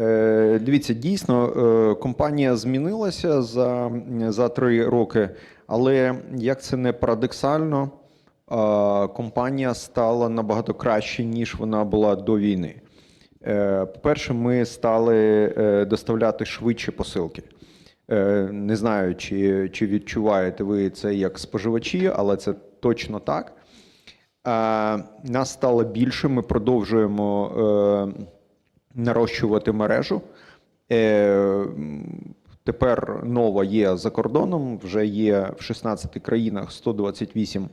Е, Дивіться, дійсно, е, компанія змінилася за, за три роки, але як це не парадоксально, е, компанія стала набагато краще, ніж вона була до війни. По-перше, ми стали доставляти швидше посилки. Не знаю, чи, чи відчуваєте ви це як споживачі, але це точно так. Нас стало більше, ми продовжуємо нарощувати мережу. Е, Тепер нова є за кордоном, вже є в 16 країнах 128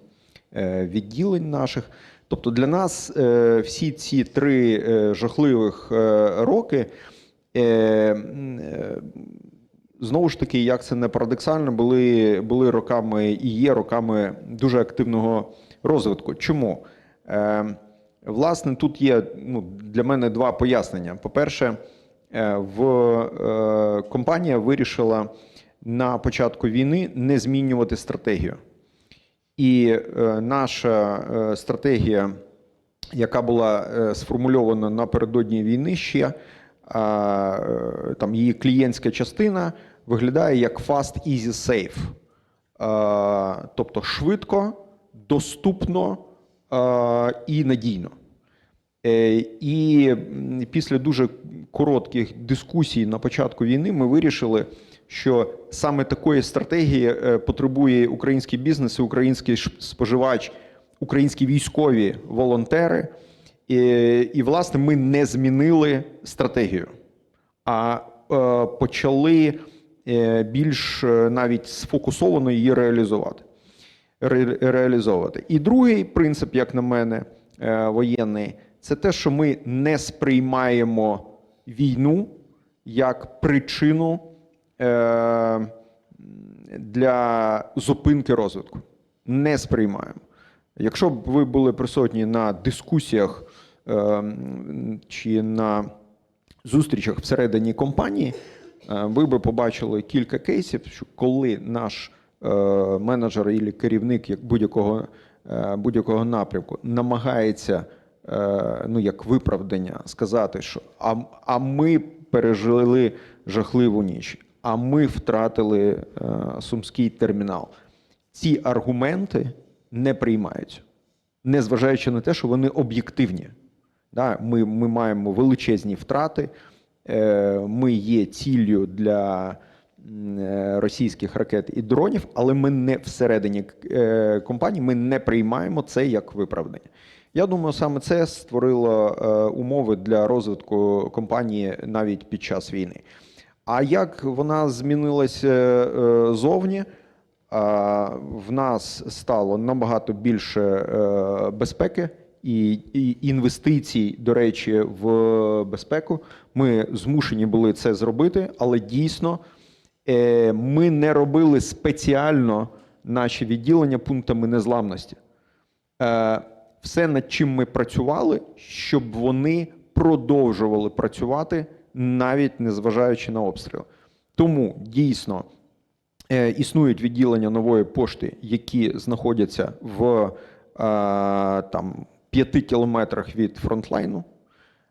е, відділень наших. Тобто для нас е, всі ці три жахливих роки. Знову ж таки, як це не парадоксально, були, були роками і є роками дуже активного розвитку. Чому? Власне, тут є ну, для мене два пояснення. По-перше, е, в е, компанія вирішила на початку війни не змінювати стратегію. І е, наша е, стратегія, яка була е, сформульована напередодні війни ще, е, там її клієнтська частина виглядає як fast, easy, safe. Е, тобто швидко, доступно і надійно. Е, І після дуже коротких дискусій на початку війни ми вирішили, що саме такої стратегії е, потребує український бізнес, і український споживач, українські військові волонтери. І, і власне, ми не змінили стратегію, а е, почали більш навіть сфокусовано її реалізувати ре- реалізовувати. І другий принцип, як на мене, е, воєнний, це те, що ми не сприймаємо війну як причину е, для зупинки розвитку. Не сприймаємо. Якщо б ви були присутні на дискусіях е, чи на зустрічах всередині компанії, ви би побачили кілька кейсів, що коли наш менеджер і керівник як будь-якого, е, будь-якого напрямку намагається е, ну, як виправдання сказати, що а, а ми пережили жахливу ніч, а ми втратили е, сумський термінал. Ці аргументи не приймаються, незважаючи на те, що вони об'єктивні. Ми, ми маємо величезні втрати. Е, Ми є ціллю для е, російських ракет і дронів, але ми не всередині е, компанії ми не приймаємо це як виправдання. Я думаю, саме це створило е, умови для розвитку компанії навіть під час війни. А як вона змінилася е, зовні? В нас стало набагато більше е, безпеки і, інвестицій, до речі, в безпеку. Ми змушені були це зробити, але дійсно е, ми не робили спеціально наші відділення пунктами незламності. Е, Все, над чим ми працювали, щоб вони продовжували працювати навіть незважаючи на обстріли. Тому дійсно. Е, Існують відділення нової пошти, які знаходяться в е, там, п'яти кілометрах від фронтлайну.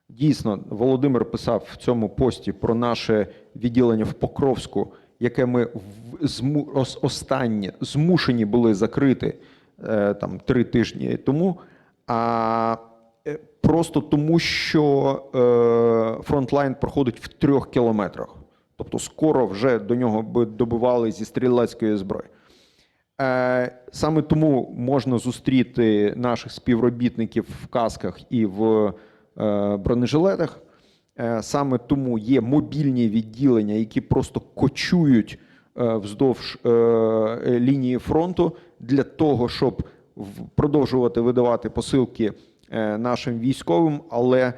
Дійсно, Володимир писав в цьому пості про наше відділення в Покровську, яке ми останнє змушені були закрити е, там, три тижні тому. А е, просто тому, що е, фронтлайн проходить в трьох кілометрах. Тобто скоро вже до нього би добивали зі стрілецької зброї. Саме тому можна зустріти наших співробітників в касках і в бронежилетах. Е, Саме тому є мобільні відділення, які просто кочують е, вздовж е, лінії фронту для того, щоб продовжувати видавати посилки нашим військовим, але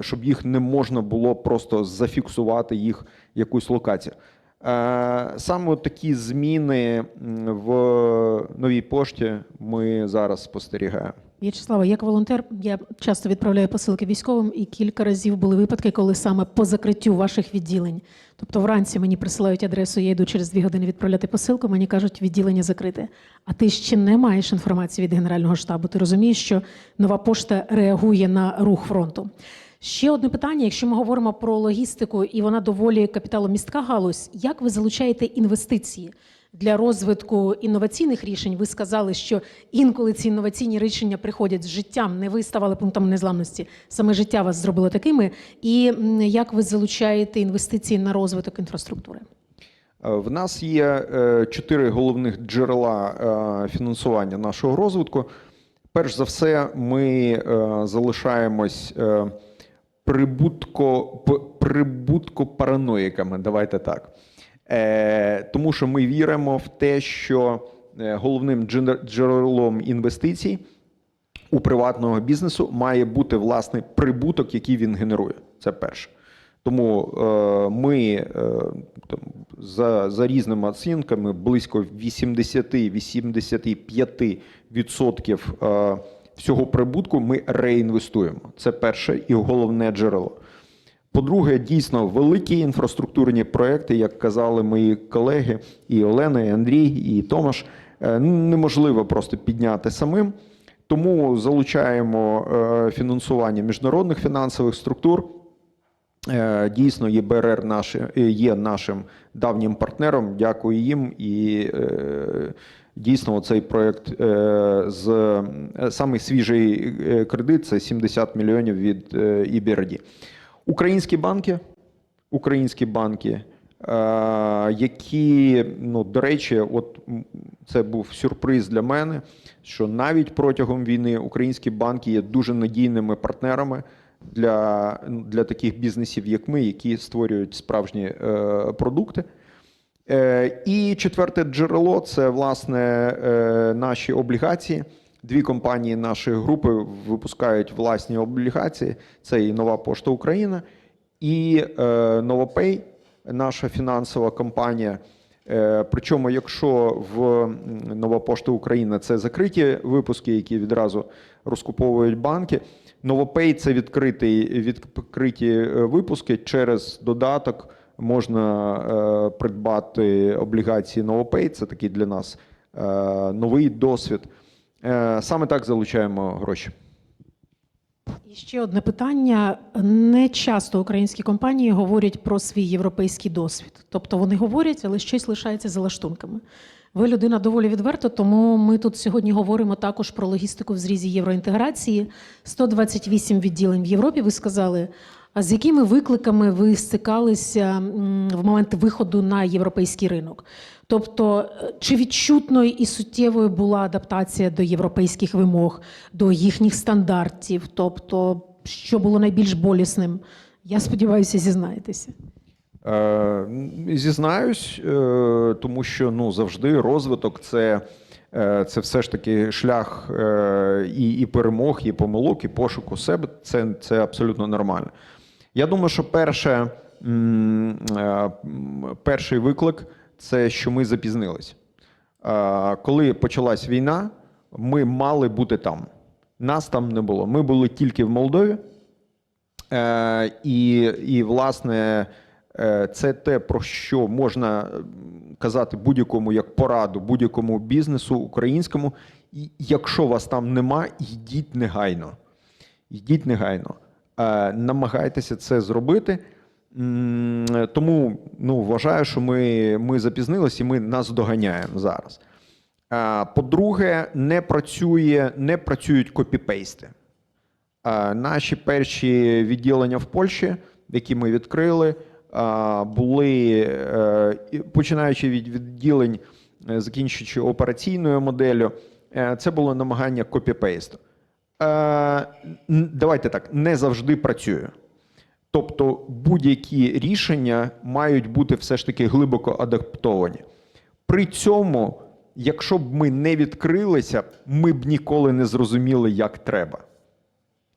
щоб їх не можна було просто зафіксувати їх якусь локацію. Саме такі зміни в новій пошті ми зараз спостерігаємо. В'ячеслава, як волонтер, я часто відправляю посилки військовим, і кілька разів були випадки, коли саме по закриттю ваших відділень. Тобто вранці мені присилають адресу, я йду через дві години відправляти посилку, мені кажуть, відділення закрите. А ти ще не маєш інформації від Генерального штабу. Ти розумієш, що нова пошта реагує на рух фронту. Ще одне питання: якщо ми говоримо про логістику, і вона доволі капіталомістка галузь, як ви залучаєте інвестиції для розвитку інноваційних рішень? Ви сказали, що інколи ці інноваційні рішення приходять з життям, не ви ставали пунктом незламності, саме життя вас зробило такими. І як ви залучаєте інвестиції на розвиток інфраструктури? Е, В нас є е, чотири головних джерела е, фінансування нашого розвитку. Перш за все, ми залишаємось прибутко, прибуткопараноїками, давайте так. Е, Тому що ми віримо в те, що е, головним джер- джерелом інвестицій у приватного бізнесу має бути власний прибуток, який він генерує. Це перше. Тому е, ми за, за різними оцінками близько 80-85% е, всього прибутку ми реінвестуємо. Це перше і головне джерело. По-друге, дійсно великі інфраструктурні проекти, як казали мої колеги, і Олена, і Андрій, і Томаш, е, неможливо просто підняти самим. Тому залучаємо е, фінансування міжнародних фінансових структур. Е, Дійсно, ЄБРР наші, е, є нашим давнім партнером. Дякую їм. І дійсно, цей проєкт е, з самий свіжий кредит це 70 мільйонів від ІБРД. Українські банки, українські банки, е, які, ну, до речі, от це був сюрприз для мене, що навіть протягом війни українські банки є дуже надійними партнерами для, для таких бізнесів, як ми, які створюють справжні е, продукти. Е, і четверте джерело це власне е, наші облігації. Дві компанії нашої групи випускають власні облігації. Це і Нова Пошта Україна, і е, Новопей, наша фінансова компанія. Е, Причому, якщо в Нова Пошта Україна це закриті випуски, які відразу розкуповують банки. Новопей це відкритий, відкриті е, випуски через додаток. Можна е, придбати облігації Новопей. Це такий для нас е, новий досвід. Е, саме так залучаємо гроші. І ще одне питання. Не часто українські компанії говорять про свій європейський досвід. Тобто вони говорять, але щось лишається за лаштунками. Ви людина доволі відверта, тому ми тут сьогодні говоримо також про логістику в зрізі євроінтеграції. 128 відділень в Європі. Ви сказали. А з якими викликами ви стикалися в момент виходу на європейський ринок? Тобто, е, чи відчутною і суттєвою була адаптація до європейських вимог, до їхніх стандартів? Тобто, що було найбільш болісним? Я сподіваюся, зізнаєтеся. Е, Зізнаюсь, е, тому що ну, завжди розвиток це, е, це все ж таки шлях е, і, і перемог, і помилок, і пошуку себе. Це, це абсолютно нормально. Я думаю, що перше, перший виклик це що ми запізнились. Коли почалась війна, ми мали бути там. Нас там не було. Ми були тільки в Молдові. Е, і, і, власне, е, це те, про що можна казати будь-якому як пораду, будь-якому бізнесу українському. І Якщо вас там нема, йдіть негайно. Йдіть негайно. Е, Намагайтеся це зробити. Тому ну, вважаю, що ми, ми запізнилися і ми нас доганяємо зараз. По-друге, не працює, не працюють копіпейсти. Наші перші відділення в Польщі, які ми відкрили, були е, починаючи від відділень, е, закінчуючи операційною моделлю, е, це було намагання копіпейсту. Давайте так, не завжди працює. Тобто будь-які рішення мають бути все ж таки глибоко адаптовані. При цьому, якщо б ми не відкрилися, ми б ніколи не зрозуміли, як треба.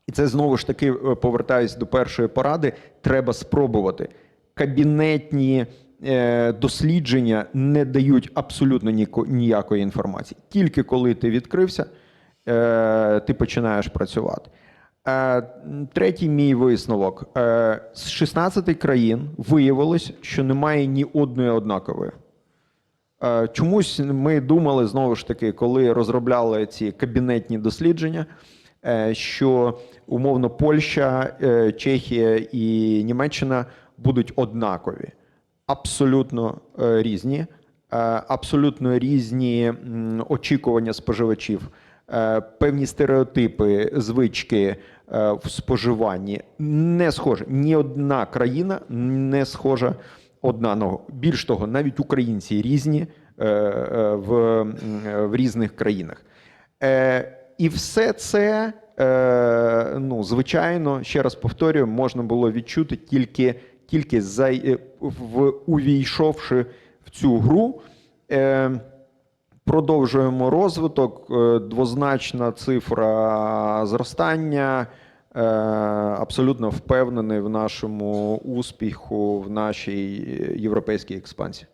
І це знову ж таки е, повертаюсь до першої поради. Треба спробувати. Кабінетні е, дослідження не дають абсолютно ніякої інформації. Тільки коли ти відкрився, е, ти починаєш працювати. Е, третій мій висновок: е, з 16 країн виявилось, що немає ні одної однакової. Е, Чомусь ми думали знову ж таки, коли розробляли ці кабінетні дослідження, що умовно Польща, Чехія і Німеччина будуть однакові, абсолютно різні, абсолютно різні очікування споживачів, певні стереотипи, звички е, в споживанні не схожі. Ні одна країна не схожа одна на. Більш того, навіть українці різні е, е, в, е, в різних країнах. Е, і все це, е, ну, звичайно, ще раз повторюю, можна було відчути тільки, тільки за, е, в, увійшовши в цю гру. Продовжуємо розвиток, е, двозначна цифра зростання. Е, Абсолютно впевнений в нашому успіху в нашій європейській експансії.